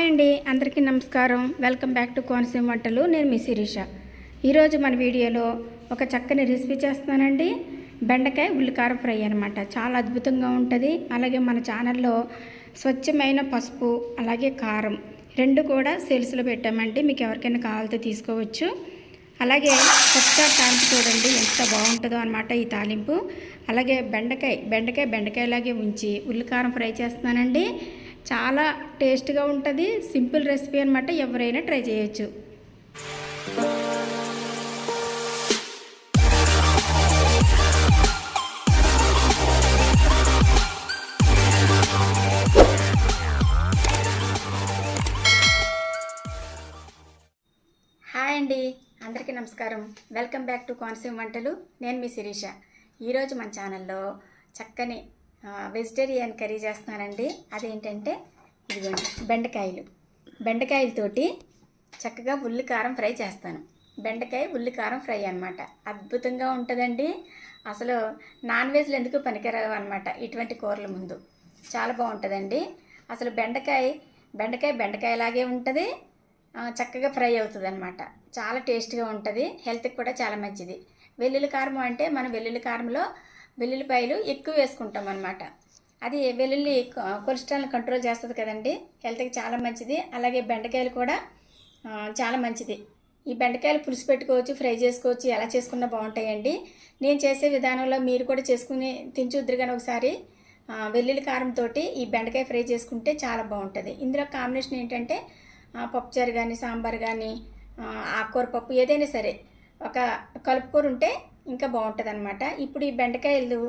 Hi అండి అందరికీ నమస్కారం. వెల్కమ్ బ్యాక్ టు కోనసీమ వంటలు. నేను మీ శిరీష. ఈరోజు మన వీడియోలో ఒక చక్కని రెసిపీ చేస్తున్నానండి. బెండకాయ ఉల్లికారం ఫ్రై అనమాట చాలా అద్భుతంగా ఉంటుంది. అలాగే మన ఛానల్లో స్వచ్ఛమైన పసుపు అలాగే కారం రెండు కూడా సేల్స్లో పెట్టామండి. మీకు ఎవరికైనా కావాలితే తీసుకోవచ్చు. అలాగే కొత్త తాలింపు చూడండి ఎంత బాగుంటుందో అనమాట ఈ తాలింపు. అలాగే బెండకాయ బెండకాయ బెండకాయలాగే ఉంచి ఉల్లికారం ఫ్రై చేస్తున్నానండి. చాలా టేస్ట్గా ఉంటుంది. సింపుల్ రెసిపీ అనమాట ఎవరైనా ట్రై చేయొచ్చు. హాయ్ అండి. అందరికీ నమస్కారం. వెల్కమ్ బ్యాక్ టు కోనసీమ వంటలు. నేను మీ శిరీష. ఈరోజు మన ఛానల్లో చక్కని వెజిటేరియన్ కర్రీ చేస్తున్నానండి అదేంటంటే ఇదిగోండి బెండకాయలు. బెండకాయలతోటి చక్కగా ఉల్లి కారం ఫ్రై చేస్తాను. బెండకాయ ఉల్లి కారం ఫ్రై అనమాట అద్భుతంగా ఉంటుందండి. అసలు నాన్ వెజ్లు ఎందుకు పనికిరావు అనమాట ఇటువంటి కూరల ముందు. చాలా బాగుంటుందండి. అసలు బెండకాయ బెండకాయ బెండకాయలాగే ఉంటుంది. చక్కగా ఫ్రై అవుతుంది అనమాట చాలా టేస్ట్గా ఉంటుంది. హెల్త్కి కూడా చాలా మంచిది. వెల్లుల్లి కారం అంటే మనం వెల్లుల్లి కారంలో వెల్లుల్లిపాయలు ఎక్కువ వేసుకుంటాం అనమాట అది వెల్లుల్లి కొలెస్ట్రాల్ని కంట్రోల్ చేస్తుంది కదండి హెల్త్కి చాలా మంచిది. అలాగే బెండకాయలు కూడా చాలా మంచిది. ఈ బెండకాయలు పులుసు పెట్టుకోవచ్చు ఫ్రై చేసుకోవచ్చు ఎలా చేసుకున్నా బాగుంటాయండి. నేను చేసే విధానంలో మీరు కూడా చేసుకుని తిని కానీ ఒకసారి వెల్లుల్లి కారంతో ఈ బెండకాయ ఫ్రై చేసుకుంటే చాలా బాగుంటుంది. ఇందులో కాంబినేషన్ ఏంటంటే పప్పుచారు కానీ సాంబార్ కానీ ఆకుకూర పప్పు ఏదైనా సరే ఒక కలుపుకూర ఉంటే ఇంకా బాగుంటుంది అనమాట ఇప్పుడు ఈ బెండకాయలు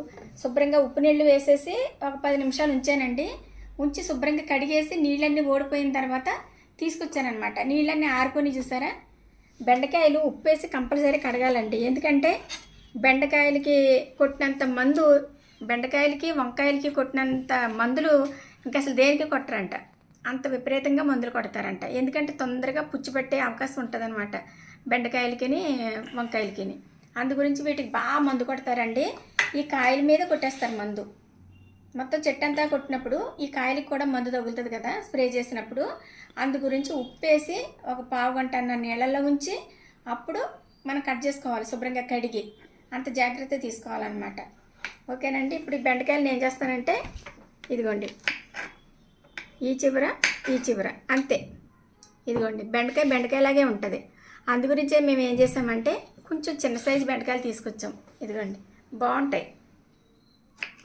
శుభ్రంగా ఉప్పు నీళ్ళు వేసేసి ఒక పది నిమిషాలు ఉంచానండి. ఉంచి శుభ్రంగా కడిగేసి నీళ్ళన్నీ ఓడిపోయిన తర్వాత తీసుకొచ్చానమాట నీళ్ళన్నీ ఆరుకొని చూసారా? బెండకాయలు ఉప్పు వేసి కంపల్సరీ కడగాలండి. ఎందుకంటే బెండకాయలకి కొట్టినంత మందు బెండకాయలకి వంకాయలకి కొట్టినంత మందులు ఇంకా అసలు దేనికి కొట్టరంట? అంత విపరీతంగా మందులు కొడతారంట. ఎందుకంటే తొందరగా పుచ్చిపెట్టే అవకాశం ఉంటుందన్నమాట బెండకాయలకిని వంకాయలకిని. అందు గురించి వీటికి బాగా మందు కొడతారండి. ఈ కాయల మీద కొట్టేస్తారు మందు. మొత్తం చెట్టు అంతా కొట్టినప్పుడు ఈ కాయలకి కూడా మందు తగులుతుంది కదా స్ప్రే చేసినప్పుడు. అందు గురించి ఉప్పేసి ఒక పావు గంట అన్న నీళ్ళల్లో ఉంచి అప్పుడు మనం కట్ చేసుకోవాలి శుభ్రంగా కడిగి. అంత జాగ్రత్త తీసుకోవాలన్నమాట. ఓకేనండి ఇప్పుడు ఈ బెండకాయలు నేను చేస్తానంటే ఇదిగోండి. ఈ చివర ఈ చివర అంతే. ఇదిగోండి బెండకాయ బెండకాయలాగే ఉంటుంది. అందు గురించే మేము ఏం చేసామంటే కొంచెం చిన్న సైజు బెండకాయలు తీసుకొచ్చాం. ఇదిగోండి. బాగుంటాయి.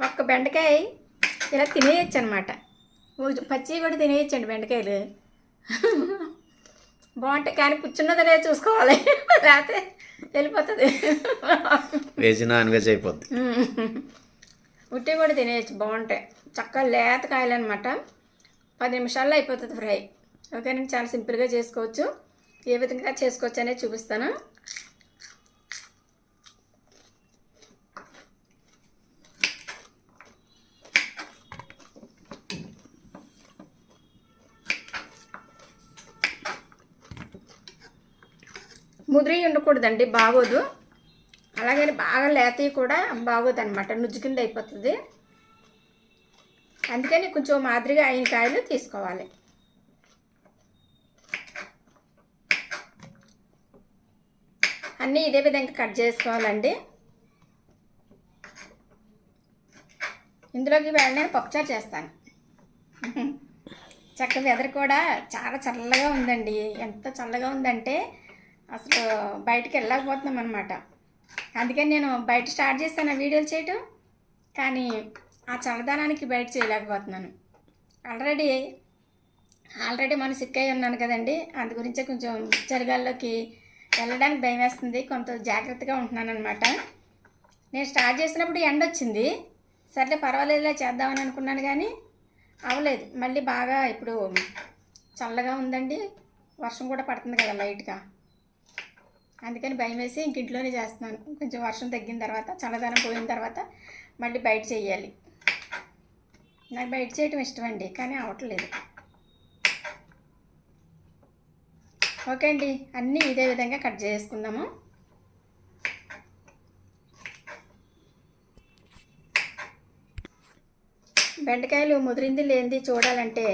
ఒక్క బెండకాయ ఇలా తినేయచ్చు అనమాట పచ్చి కూడా తినేయచ్చండి బెండకాయలు. బాగుంటాయి. కానీ పుచ్చున్నదనే చూసుకోవాలి. లేకపోతే వెళ్ళిపోతుంది. వెజ్ నాన్ వెజ్ అయిపోద్ది. ఉట్టి కూడా తినేయచ్చు. బాగుంటాయి. చక్కగా లేత కాయలు అనమాట పది నిమిషాల్లో అయిపోతుంది ఫ్రై. ఓకేనండి చాలా సింపుల్గా చేసుకోవచ్చు. ఏ విధంగా చేసుకోవచ్చు అనేది చూపిస్తాను. ముదిరి ఉండకూడదండి బాగోదు. అలాగే బాగా లేతవి కూడా బాగోదు అనమాట నుజ్జు కింద అయిపోతుంది. అందుకని కొంచెం మాదిరిగా అయిన కాయలు తీసుకోవాలి. అన్నీ ఇదే విధంగా కట్ చేసుకోవాలండి. ఇందులోకి వేళ నేను పప్పుచారు చేస్తాను. చక్క వెదర్ కూడా చాలా చల్లగా ఉందండి. ఎంత చల్లగా ఉందంటే అసలు బయటికి వెళ్ళకపోతున్నాం అనమాట అందుకని నేను బయట స్టార్ట్ చేస్తాను వీడియోలు చేయటం. కానీ ఆ చల్లదనానికి బయట చేయలేకపోతున్నాను. ఆల్రెడీ ఆల్రెడీ మనం సిక్ అయి ఉన్నాను కదండి. అందు గురించే కొంచెం చలిగాల్లోకి వెళ్ళడానికి భయం వేస్తుంది కొంత జాగ్రత్తగా ఉంటున్నాను అనమాట నేను స్టార్ట్ చేసినప్పుడు ఎండ వచ్చింది. సర్లే పర్వాలేదులే చేద్దామని అనుకున్నాను కానీ అవ్వలేదు మళ్ళీ బాగా ఇప్పుడు చల్లగా ఉందండి. వర్షం కూడా పడుతుంది కదా లైట్గా. అందుకని భయం వేసి ఇంక ఇంట్లోనే చేస్తున్నాను. కొంచెం వర్షం తగ్గిన తర్వాత చల్లదనం పోయిన తర్వాత మళ్ళీ బయట చేయాలి. నాకు బయట చేయటం ఇష్టం అండి కానీ అవ్వట్లేదు ఓకే అండి అన్నీ ఇదే విధంగా కట్ చేసుకుందాము. బెండకాయలు ముదిరింది లేనిది చూడాలంటే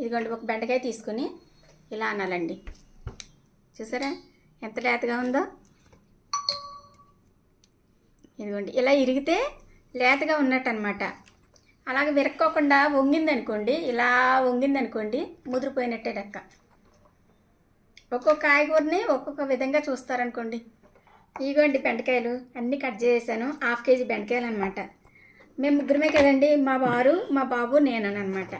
ఇదిగోండి ఒక బెండకాయ తీసుకుని ఇలా అనాలండి. చూసారా? ఎంత లేతగా ఉందో? ఇదిగోండి ఇలా ఇరిగితే లేతగా ఉన్నట్టు అనమాట అలాగే విరక్కోకుండా వంగిందనుకోండి ఇలా వంగిందనుకోండి ముదిరిపోయినట్టే లెక్క. ఒక్కొక్క కాయగూరని ఒక్కొక్క విధంగా చూస్తారనుకోండి. ఇగోండి బెండకాయలు అన్నీ కట్ చేసాను హాఫ్ కేజీ బెండకాయలు అనమాట మేము ముగ్గురమే కదండి మా వారు మా బాబు నేను అనమాట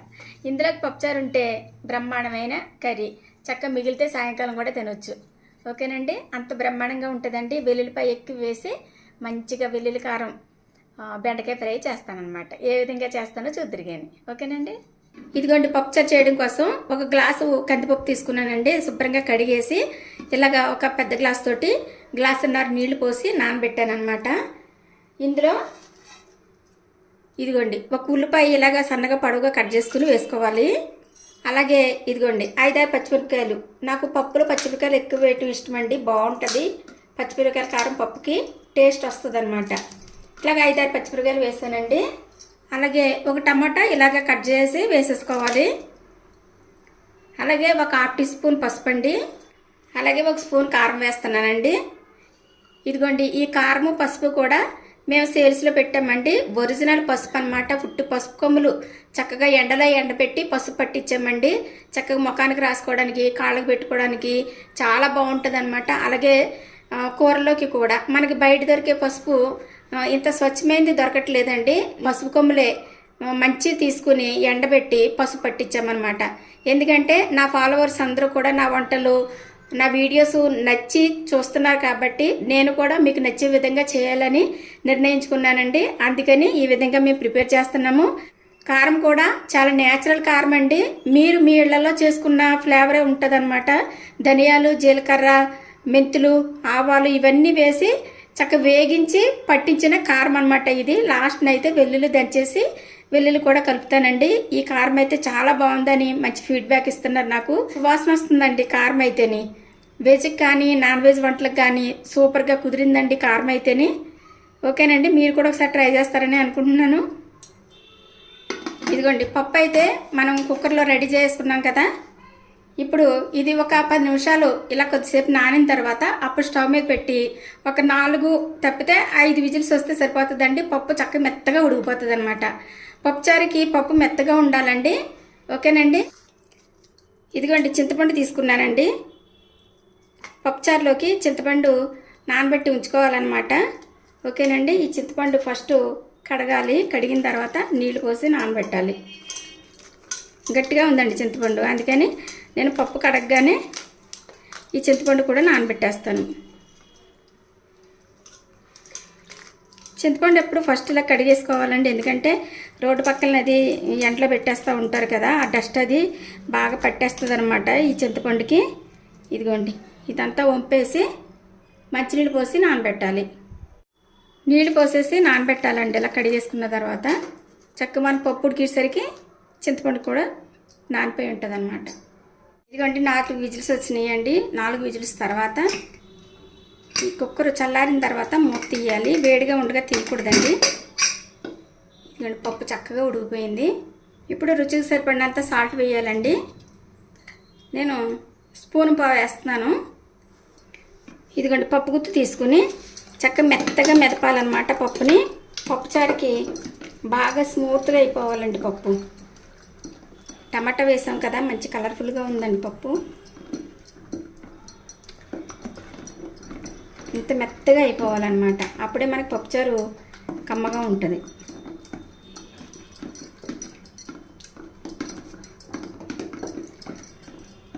ఇందులోకి పప్పుచారు ఉంటే బ్రహ్మాండమైన కర్రీ. చక్క మిగిలితే సాయంకాలం కూడా తినొచ్చు. ఓకేనండి? అంత బ్రహ్మాండంగా ఉంటుందండి. వెల్లుల్లిపాయ ఎక్కువ వేసి మంచిగా వెల్లుల్లి కారం బెండకాయ ఫ్రై చేస్తానన్నమాట ఏ విధంగా చేస్తానో చూద్దరిగాని. కానీ ఓకేనండి? ఇదిగోండి పప్పుచారు చేయడం కోసం ఒక గ్లాసు కందిపప్పు తీసుకున్నానండి. శుభ్రంగా కడిగేసి ఇలాగా ఒక పెద్ద గ్లాస్ తోటి గ్లాసున్నర నీళ్ళు పోసి నానబెట్టాను అనమాట ఇందులో ఇదిగోండి ఒక ఉల్లిపాయ ఇలాగా సన్నగా పొడవుగా కట్ చేసుకుని వేసుకోవాలి. అలాగే ఇదిగోండి ఐదారు పచ్చిమిరపకాయలు. నాకు పప్పులో పచ్చిమిరపకాయలు ఎక్కువ వేయటం ఇష్టం అండి బాగుంటుంది. పచ్చిమిరపకాయల కారం పప్పుకి టేస్ట్ వస్తుంది అనమాట ఇలాగ ఐదారు పచ్చిమిరపకాయలు వేసానండి. అలాగే ఒక టమాటా ఇలాగ కట్ చేసి వేసేసుకోవాలి. అలాగే ఒక హాఫ్ టీ స్పూన్ పసుపు అండి అలాగే ఒక స్పూన్ కారం వేస్తున్నానండి. ఇదిగోండి ఈ కారము పసుపు కూడా మేము సేల్స్లో పెట్టామండి. ఒరిజినల్ పసుపు అనమాట పుట్టు పసుపు కొమ్ములు. చక్కగా ఎండలో ఎండబెట్టి పసుపు పట్టించామండి చక్కగా ముఖానికి రాసుకోవడానికి కాళ్ళకు పెట్టుకోవడానికి చాలా బాగుంటుంది అనమాట అలాగే కూరలోకి కూడా మనకి బయట దొరికే పసుపు ఇంత స్వచ్ఛమైనది దొరకట్లేదండి. పసుపు కొమ్ములే మంచి తీసుకుని ఎండబెట్టి పసుపు పట్టించామన్నమాట. ఎందుకంటే నా ఫాలోవర్స్ అందరూ కూడా నా వంటలు నా వీడియోస్ నచ్చి చూస్తున్నారు కాబట్టి నేను కూడా మీకు నచ్చే విధంగా చేయాలని నిర్ణయించుకున్నానండి. అందుకని ఈ విధంగా మేము ప్రిపేర్ చేస్తున్నాము. కారం కూడా చాలా న్యాచురల్ కారం అండి. మీరు మీ ఇళ్ళలో చేసుకున్న ఫ్లేవరే ఉంటుందన్నమాట. ధనియాలు జీలకర్ర మెంతులు ఆవాలు ఇవన్నీ వేసి చక్క వేగించి పట్టించిన కారం అనమాట ఇది. లాస్ట్ని అయితే వెల్లుల్లి దంచేసి వెల్లుల్లి కూడా కలుపుతానండి. ఈ కారం అయితే చాలా బాగుందని మంచి ఫీడ్బ్యాక్ ఇస్తున్నారు నాకు. సువాసన వస్తుందండి కారం అయితేని. వెజ్కి కానీ నాన్ వెజ్ వంటలకు కానీ సూపర్గా కుదిరిందండి కారం అయితేని. ఓకేనండి మీరు కూడా ఒకసారి ట్రై చేస్తారని అనుకుంటున్నాను. ఇదిగోండి పప్పు అయితే మనం కుక్కర్లో రెడీ చేసుకున్నాం కదా. ఇప్పుడు ఇది ఒక పది నిమిషాలు ఇలా కొద్దిసేపు నానిన తర్వాత అప్పుడు స్టవ్ మీద పెట్టి ఒక నాలుగు తప్పితే ఐదు విజిల్స్ వస్తే సరిపోతుందండి. పప్పు చక్క మెత్తగా ఉడికిపోతుంది అనమాట పప్పుచారుకి పప్పు మెత్తగా ఉండాలండి. ఓకేనండి? ఇదిగోండి చింతపండు తీసుకున్నానండి. పప్పుచారులోకి చింతపండు నానబెట్టి ఉంచుకోవాలన్నమాట. ఓకేనండి? ఈ చింతపండు ఫస్ట్ కడగాలి. కడిగిన తర్వాత నీళ్ళు పోసి నానబెట్టాలి. గట్టిగా ఉందండి చింతపండు. అందుకని నేను పప్పు కడగగానే ఈ చింతపండు కూడా నానబెట్టేస్తాను. చింతపండు ఎప్పుడు ఫస్ట్ ఇలా కడిగేసుకోవాలండి. ఎందుకంటే రోడ్డు పక్కన అది ఎండలో పెట్టేస్తూ ఉంటారు కదా ఆ డస్ట్ అది బాగా పట్టేస్తుంది అనమాట ఈ చింతపండుకి. ఇదిగోండి ఇదంతా వంపేసి మంచినీళ్ళు పోసి నానబెట్టాలి. నీళ్ళు పోసేసి నానబెట్టాలండి ఇలా కడిగేసుకున్న తర్వాత. చక్క మన పప్పు ఉడికేసరికి చింతపండు కూడా నానిపోయి ఉంటుంది ఇదిగోండి నాలుగు విజిల్స్ వచ్చినాయండి. నాలుగు విజిల్స్ తర్వాత ఈ కుక్కర్ చల్లారిన తర్వాత మూత తీయాలి. వేడిగా ఉండగా తీయకూడదండి ఇదిగోండి పప్పు చక్కగా ఉడికిపోయింది. ఇప్పుడు రుచికి సరిపడినంత సాల్ట్ వేయాలండి. నేను స్పూన్ పావు వేస్తున్నాను. ఇదిగోండి పప్పు గుత్తి తీసుకుని చక్క మెత్తగా మెదపాలన్నమాట పప్పుని. పప్పుచారుకి బాగా స్మూత్గా అయిపోవాలండి పప్పు. టమాటా వేసాం కదా మంచి కలర్ఫుల్గా ఉందండి పప్పు. ఇంత మెత్తగా అయిపోవాలన్నమాట. అప్పుడే మనకి పప్పుచారు కమ్మగా ఉంటుంది.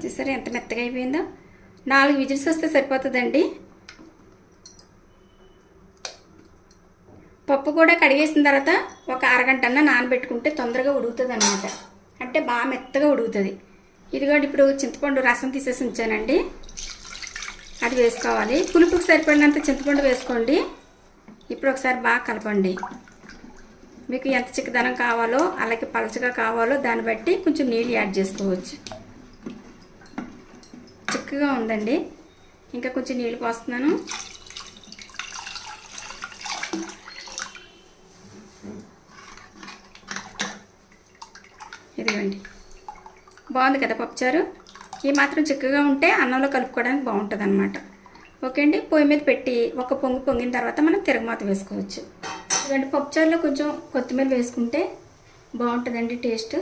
చూసారా ఎంత మెత్తగా అయిపోయిందో? నాలుగు విజిల్స్ వస్తే సరిపోతుందండి. పప్పు కూడా కడిగేసిన తర్వాత ఒక అరగంట నానబెట్టుకుంటే తొందరగా ఉడుగుతుంది అన్నమాట అంటే బాగా మెత్తగా ఉడుకుతుంది. ఇదిగోండి ఇప్పుడు చింతపండు రసం తీసేసి ఉంచానండి. అది వేసుకోవాలి. పులుపుకి సరిపడినంత చింతపండు వేసుకోండి. ఇప్పుడు ఒకసారి బాగా కలపండి. మీకు ఎంత చిక్కదనం కావాలో అలాగే పలచగా కావాలో దాన్ని బట్టి కొంచెం నీళ్ళు యాడ్ చేసుకోవచ్చు. చిక్కగా ఉందండి. ఇంకా కొంచెం నీళ్ళు పోస్తున్నాను. ఇదిగోండి బాగుంది కదా పప్పుచారు ఈ మాత్రం చిక్కగా ఉంటే అన్నంలో కలుపుకోవడానికి బాగుంటుంది అనమాట ఓకే అండి పొయ్యి మీద పెట్టి ఒక పొంగు పొంగిన తర్వాత మనం తిరగమాత వేసుకోవచ్చు. ఇలాంటి పప్పుచారులో కొంచెం కొత్తిమీర వేసుకుంటే బాగుంటుందండి టేస్ట్.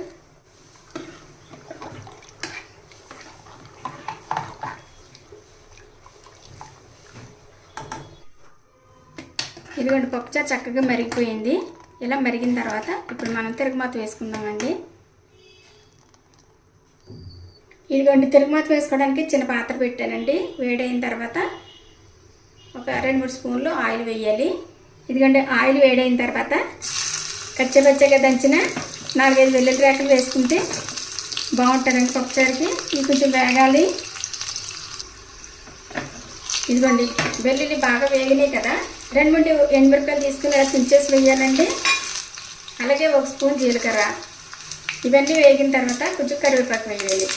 ఇదిగోండి పప్పుచారు చక్కగా మరిగిపోయింది. ఇలా మరిగిన తర్వాత ఇప్పుడు మనం తిరగమాత వేసుకుందామండి. ఇదిగోండి తిరుగుమాత వేసుకోవడానికి చిన్న పాత్ర పెట్టానండి. వేడైన తర్వాత ఒక రెండు మూడు స్పూన్లు ఆయిల్ వేయాలి. ఇదిగోండి ఆయిల్ వేడైన తర్వాత కచ్చపచ్చగా దంచిన నాలుగైదు వెల్లుల్లి రేకలు వేసుకుంటే బాగుంటుందండి పప్పుచారుకి. ఇది కొంచెం వేగాలి. ఇదిగోండి వెల్లుల్లి బాగా వేగినాయి కదా. రెండు మూడు ఎండుమిరపకాయలు తీసుకుని ఇలా తుంచేసి వేయాలండి. అలాగే ఒక స్పూన్ జీలకర్ర. ఇవన్నీ వేగిన తర్వాత కొంచెం కరివేపాకు వేయాలి.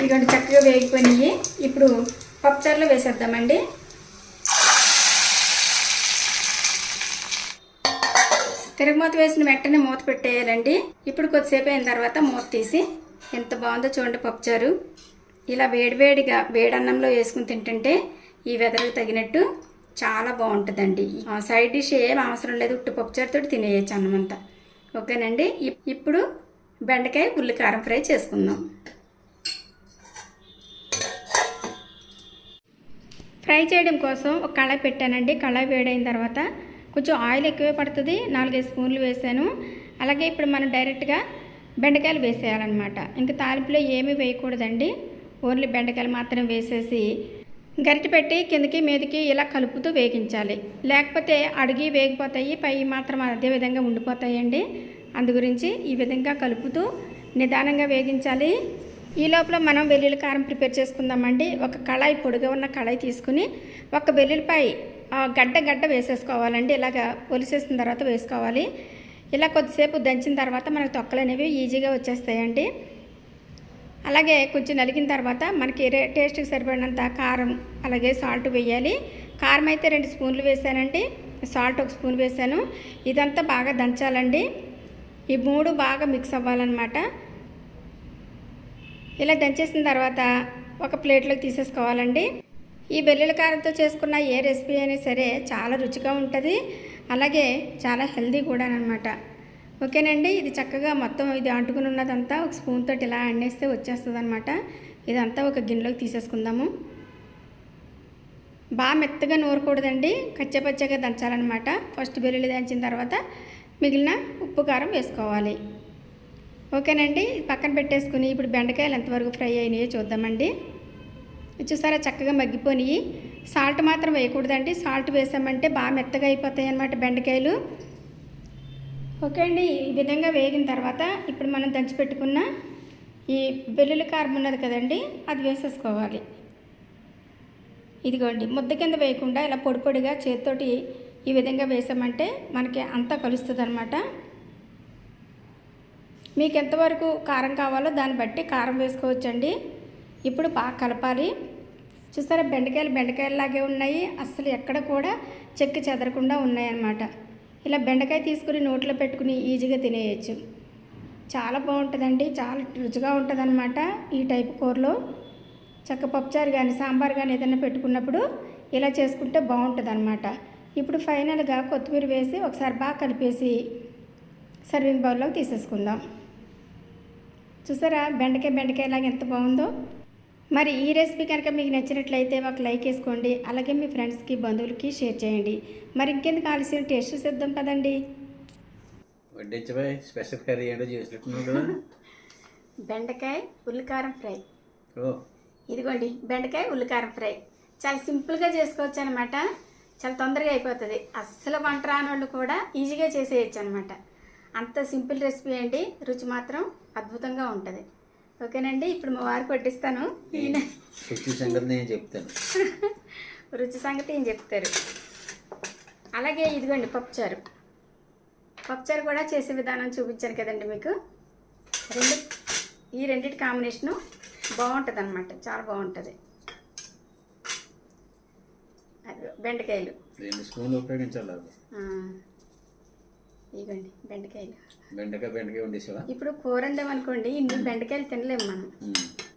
ఇదిగోండి చక్కగా వేగిపోయినాయి. ఇప్పుడు పప్పుచారులో వేసేద్దామండి. తిరగమూత వేసిన వెంటనే మూత పెట్టేయాలండి. ఇప్పుడు కొద్దిసేపు అయిన తర్వాత మూత తీసి ఎంత బాగుందో చూడండి పప్పుచారు ఇలా వేడివేడిగా వేడన్నంలో వేసుకుని తింటుంటే ఈ వెదరకు తగినట్టు చాలా బాగుంటుందండి. ఆ సైడ్ డిష్ ఏం అవసరం లేదు ఉట్టు పప్పుచారుతో తినేయచ్చు అన్నమంతా ఓకేనండి? ఇప్- ఇప్పుడు బెండకాయ ఉల్లికారం ఫ్రై చేసుకుందాం. ఫ్రై చేయడం కోసం ఒక కళాయి పెట్టానండి. కళాయి వేడైన తర్వాత కొంచెం ఆయిల్ ఎక్కువే పడుతుంది. నాలుగైదు స్పూన్లు వేసాను. అలాగే ఇప్పుడు మనం డైరెక్ట్గా బెండకాయలు వేసేయాలన్నమాట. ఇంకా తాలింపులో ఏమీ వేయకూడదండి. ఓన్లీ బెండకాయలు మాత్రం వేసేసి గరిటె పెట్టి కిందకి మీదకి ఇలా కలుపుతూ వేగించాలి. లేకపోతే అడిగి వేగిపోతాయి. పై మాత్రం అదే విధంగా ఉండిపోతాయండి. అందు గురించి ఈ విధంగా కలుపుతూ నిదానంగా వేగించాలి. ఈ లోపల మనం వెల్లుల్లి కారం ప్రిపేర్ చేసుకుందామండి. ఒక కళాయి పొడిగా ఉన్న కళాయి తీసుకుని ఒక వెల్లుల్లిపాయ ఆ, గడ్డ గడ్డ వేసేసుకోవాలండి. ఇలాగ పొలిసేసిన తర్వాత వేసుకోవాలి. ఇలా కొద్దిసేపు దంచిన తర్వాత మనకు తొక్కలు అనేవి ఈజీగా వచ్చేస్తాయండి. అలాగే కొంచెం నలిగిన తర్వాత మనకి రే టేస్ట్కి సరిపడినంత కారం అలాగే సాల్ట్ వేయాలి. కారం అయితే రెండు స్పూన్లు వేసానండి. సాల్ట్ ఒక స్పూన్ వేసాను. ఇదంతా బాగా దంచాలండి. ఈ మూడు బాగా మిక్స్ అవ్వాలన్నమాట. ఇలా దంచేసిన తర్వాత ఒక ప్లేట్లోకి తీసేసుకోవాలండి. ఈ వెల్లుల్లి కారంతో చేసుకున్న ఏ రెసిపీ అయినా సరే చాలా రుచిగా ఉంటుంది. అలాగే చాలా హెల్దీ కూడా అనమాట ఓకేనండి? ఇది చక్కగా మొత్తం ఇది అంటుకుని ఉన్నదంతా ఒక స్పూన్ తోటి ఇలా అండేస్తే వచ్చేస్తుంది అనమాట ఇదంతా ఒక గిన్నెలోకి తీసేసుకుందాము. బాగా మెత్తగా నూరకూడదండి. కచ్చపచ్చగా దంచాలన్నమాట. ఫస్ట్ వెల్లుల్లి దంచిన తర్వాత మిగిలిన ఉప్పు కారం వేసుకోవాలి. ఓకేనండి పక్కన పెట్టేసుకుని ఇప్పుడు బెండకాయలు ఎంతవరకు ఫ్రై అయినాయో చూద్దామండి. చూసారా చక్కగా మగ్గిపోయి సాల్ట్ మాత్రం వేయకూడదండి సాల్ట్ వేసామంటే బాగా మెత్తగా అయిపోతాయి అన్నమాట బెండకాయలు. ఓకే అండి ఈ విధంగా వేగిన తర్వాత ఇప్పుడు మనం దంచి పెట్టుకున్న ఈ వెల్లుల్లి కారం ఉన్నది కదండి అది వేసేసుకోవాలి. ఇదిగోండి ముద్ద కింద వేయకుండా ఇలా పొడి పొడిగా చేతితోటి ఈ విధంగా వేసామంటే మనకి అంతా కలుస్తుంది అనమాట మీకు ఎంతవరకు కారం కావాలో దాన్ని బట్టి కారం వేసుకోవచ్చండి. ఇప్పుడు బాగా కలపాలి. చూసారా బెండకాయలు బెండకాయలాగే ఉన్నాయి. అస్సలు ఎక్కడ కూడా చెక్కి చెదరకుండా ఉన్నాయన్నమాట. ఇలా బెండకాయ తీసుకుని నోట్లో పెట్టుకుని ఈజీగా తినేయచ్చు. చాలా బాగుంటుందండి. చాలా రుచిగా ఉంటుందన్నమాట ఈ టైప్ కూరలో. చక్క పప్పుచారు కానీ సాంబార్ కానీ ఏదైనా పెట్టుకున్నప్పుడు ఇలా చేసుకుంటే బాగుంటుంది అనమాట ఇప్పుడు ఫైనల్గా కొత్తిమీర వేసి ఒకసారి బాగా కలిపేసి సర్వింగ్ బౌల్లోకి తీసేసుకుందాం. చూసారా? బెండకాయ బెండకాయ లాగా ఎంత బాగుందో. మరి ఈ రెసిపీ కనుక మీకు నచ్చినట్లయితే ఒక లైక్ వేసుకోండి. అలాగే మీ ఫ్రెండ్స్కి బంధువులకి షేర్ చేయండి. మరి ఇంకెందుకు ఆలస్యం? టేస్ట్ చేద్దాం కదండి స్పెషల్ కర్రీ ఏంటో చేసినట్టున్నావు కదా. బెండకాయ ఉల్లికారం ఫ్రై. ఓ. ఇదిగోండి బెండకాయ ఉల్లికారం ఫ్రై. చాలా సింపుల్గా చేసుకోవచ్చు అనమాట చాలా తొందరగా అయిపోతుంది. అస్సలు వంట రాని వాళ్ళు కూడా ఈజీగా చేసేయచ్చు అనమాట అంత సింపుల్ రెసిపీ అండి. రుచి మాత్రం అద్భుతంగా ఉంటుంది. ఓకేనండి ఇప్పుడు మా వారికి వడ్డిస్తాను. ఈయన రుచి సంగతి నేను చెప్తాను. రుచి సంగతి ఏం చెప్తారు? అలాగే ఇదిగోండి పప్పుచారు. పప్పుచారు కూడా చేసే విధానం చూపించాను కదండి మీకు. రెండు ఈ రెండింటి కాంబినేషను బాగుంటుంది అనమాట చాలా బాగుంటుంది. బెండకాయలు. రెండు స్పూన్లు ఉపయోగించాలి ఇదిగోండి బెండకాయలు. బెండకాయ బెండకాయ వండేసావా? ఇప్పుడు కూర వండామనుకోండి ఇన్ని బెండకాయలు తినలేము మనం.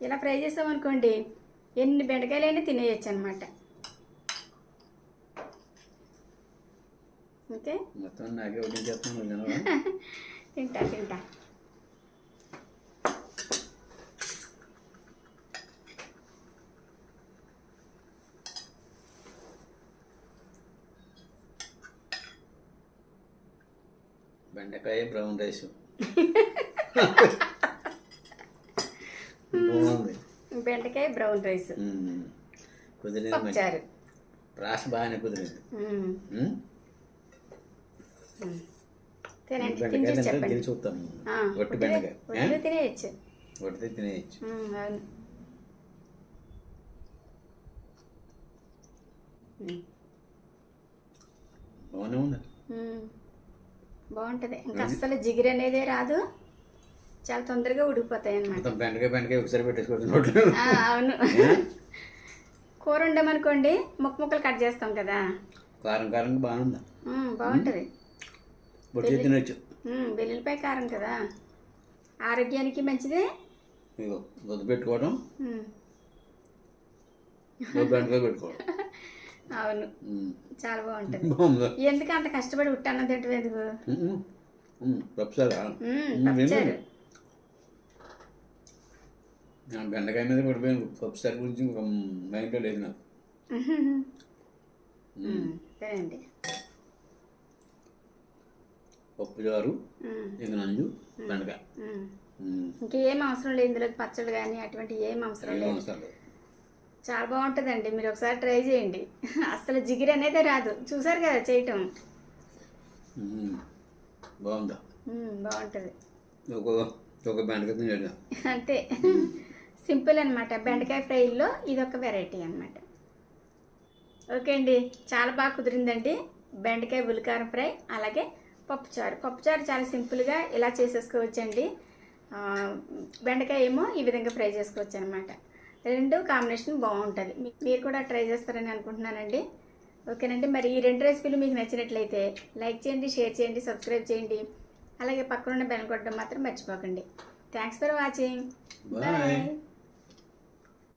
ఇలా ఫ్రై చేసామనుకోండి ఎన్ని బెండకాయలైనా తినేయచ్చు అనమాట ఓకే? మొత్తం నాకే వడ్డించేస్తున్నాను తినవా? తింటా తింటా. బెండకాయ బ్రౌన్ రైస్. బాగుంది. బెండకాయ బ్రౌన్ రైస్. కుదిరింది ప్రాస బాగానే కుదిరింది. మ్మ్. ఉమ్? మ్మ్. తినండి బెండకాయ తిని తింటే చెప్పండి. తిని చూస్తాం ఆ, ఒట్టి బెండకాయ. తినేయచ్చు. తినేయచ్చు. అవును మ్మ్. బాగానే ఉంది మ్మ్. బాగుంటుంది. ఇంకా అస్సలు జిగిరి అనేదే రాదు. చాలా తొందరగా ఉడికిపోతాయి అన్నమాట. మొత్తం బెండకాయ బెండకాయ ఒకసారి పెట్టేసుకోవచ్చు అవును. కూర వండామనుకోండి ముక్క ముక్కలు కట్ చేస్తాం కదా. కారం ఉంది మ్మ్, బాగుంటుంది. తినొచ్చు. వెల్లుల్లిపాయ కారం కదా. ఆరోగ్యానికి మంచిదే. పెట్టుకోవడం పెట్టుకోవడం అవును. చాలా బాగుంటుంది. ఎందుకు అంత కష్టపడి ఉట్టానం తింటాం ఎందుకు? ఉమ్. ఉమ్. పప్పుసారా మ్మ్, ఉమ్, పప్పుచారు నా బెండకాయ మీద పడిపోయాను. పప్పుసారి గురించి ఇంకా మైండ్లో లేదు నాకు. తినండి పప్పు చారు ఇక నంజు బెండకాయ. ఇంకేం అవసరం లేదు. ఇందులో పచ్చడి కానీ అటువంటి ఏం అవసరం లేదు. చాలా బాగుంటుందండి మీరు ఒకసారి ట్రై చేయండి. అసలు జిగిరి అనేది రాదు. చూసారు కదా చేయటం. బాగుందా? బాగుంటుంది. ఒక బెండకాయ అంతే. సింపుల్ అనమాట బెండకాయ ఫ్రైలో ఇది ఒక వెరైటీ అనమాట ఓకే అండి చాలా బాగా కుదిరిందండి. బెండకాయ ఉల్లికారం ఫ్రై అలాగే పప్పుచారు. పప్పుచారు చాలా సింపుల్గా ఇలా చేసేసుకోవచ్చండి. బెండకాయ ఏమో ఈ విధంగా ఫ్రై చేసుకోవచ్చు అనమాట రెండు కాంబినేషన్ బాగుంటుంది. మీరు కూడా ట్రై చేస్తారని అనుకుంటున్నానండి. ఓకేనండి మరి ఈ రెండు రెసిపీలు మీకు నచ్చినట్లయితే లైక్ చేయండి షేర్ చేయండి సబ్స్క్రైబ్ చేయండి. అలాగే పక్కనున్న బెల్ కొట్టడం మాత్రం మర్చిపోకండి. Thanks for watching. బాయ్.